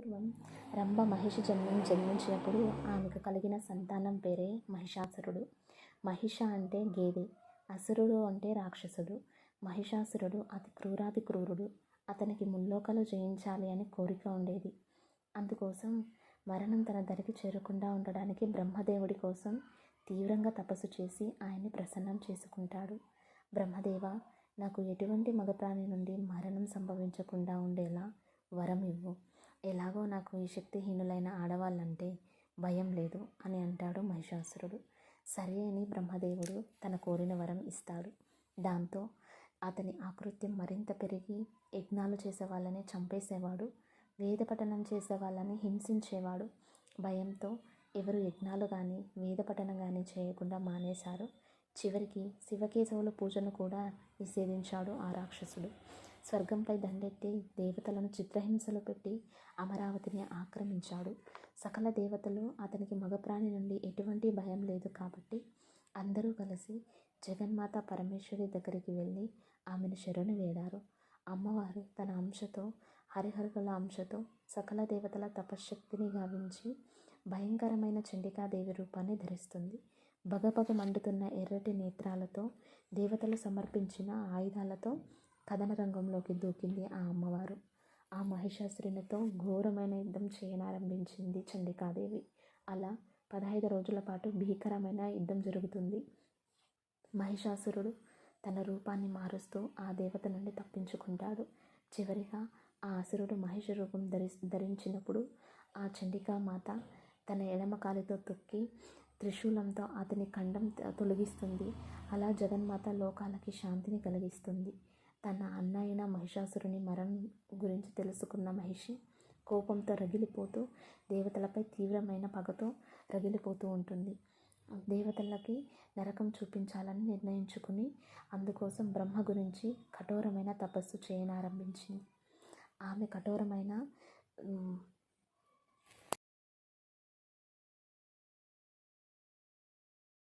పూర్వం రంభ మహిషి జన్మం జన్మించినప్పుడు ఆమెకు కలిగిన సంతానం పేరే మహిషాసురుడు. మహిష అంటే గేదె అసురుడు అంటే రాక్షసుడు. మహిషాసురుడు అతి క్రూరాతి క్రూరుడు. అతనికి ముల్లోకలు జయించాలి అని కోరిక ఉండేది. అందుకోసం మరణం తన దరికి చేరకుండా ఉండడానికి బ్రహ్మదేవుడి కోసం తీవ్రంగా తపస్సు చేసి ఆయన్ని ప్రసన్నం చేసుకుంటాడు. బ్రహ్మదేవ నాకు ఎటువంటి మగప్రాణి నుండి మరణం సంభవించకుండా ఉండేలా వరం ఇవ్వు ఎలాగో నాకు ఈ శక్తిహీనులైన ఆడవాళ్ళంటే భయం లేదు అని అంటాడు మహిషాసురుడు. సరే అని బ్రహ్మదేవుడు తన కోరిన వరం ఇస్తాడు. దాంతో అతని ఆకృత్యం మరింత పెరిగి యజ్ఞాలు చేసే వాళ్ళని చంపేసేవాడు వేద పఠనం చేసే వాళ్ళని హింసించేవాడు. భయంతో ఎవరు యజ్ఞాలు కానీ వేద పఠనం కానీ చేయకుండా మానేశారు. చివరికి శివకేశవుల పూజను కూడా నిషేధించాడు ఆ రాక్షసుడు. స్వర్గంపై దండెత్తి దేవతలను చిత్రహింసలు పెట్టి అమరావతిని ఆక్రమించాడు. సకల దేవతలు అతనికి మగప్రాణి నుండి ఎటువంటి భయం లేదు కాబట్టి అందరూ కలిసి జగన్మాత పరమేశ్వరి దగ్గరికి వెళ్ళి ఆమెను శరణు వేడారు. అమ్మవారు తన అంశతో హరిహరుల అంశతో సకల దేవతల తపశ్శక్తిని గావించి భయంకరమైన చండికాదేవి రూపాన్ని ధరిస్తుంది. బగబగ మండుతున్న ఎర్రటి నేత్రాలతో దేవతలు సమర్పించిన ఆయుధాలతో కథన రంగంలోకి దూకింది ఆ అమ్మవారు. ఆ మహిషాసురునితో ఘోరమైన యుద్ధం చేయనారంభించింది చండికాదేవి. అలా పదహైదు రోజుల పాటు భీకరమైన యుద్ధం జరుగుతుంది. మహిషాసురుడు తన రూపాన్ని మారుస్తూ ఆ దేవత నుండి తప్పించుకుంటాడు. చివరిగా ఆ అసురుడు మహిష రూపం ధరి ధరించినప్పుడు ఆ చండికా మాత తన ఎడమ కాలితో తొక్కి త్రిశూలంతో అతని ఖండం తొలగిస్తుంది. అలా జగన్మాత లోకాలకి శాంతిని కలిగిస్తుంది. తన అన్న అయిన మహిషాసురుని మరణం గురించి తెలుసుకున్న మహిషి కోపంతో రగిలిపోతూ దేవతలపై తీవ్రమైన పగతో రగిలిపోతూ ఉంటుంది. దేవతలకి నరకం చూపించాలని నిర్ణయించుకుని అందుకోసం బ్రహ్మ గురించి కఠోరమైన తపస్సు చేయనారంభించింది. ఆమె కఠోరమైన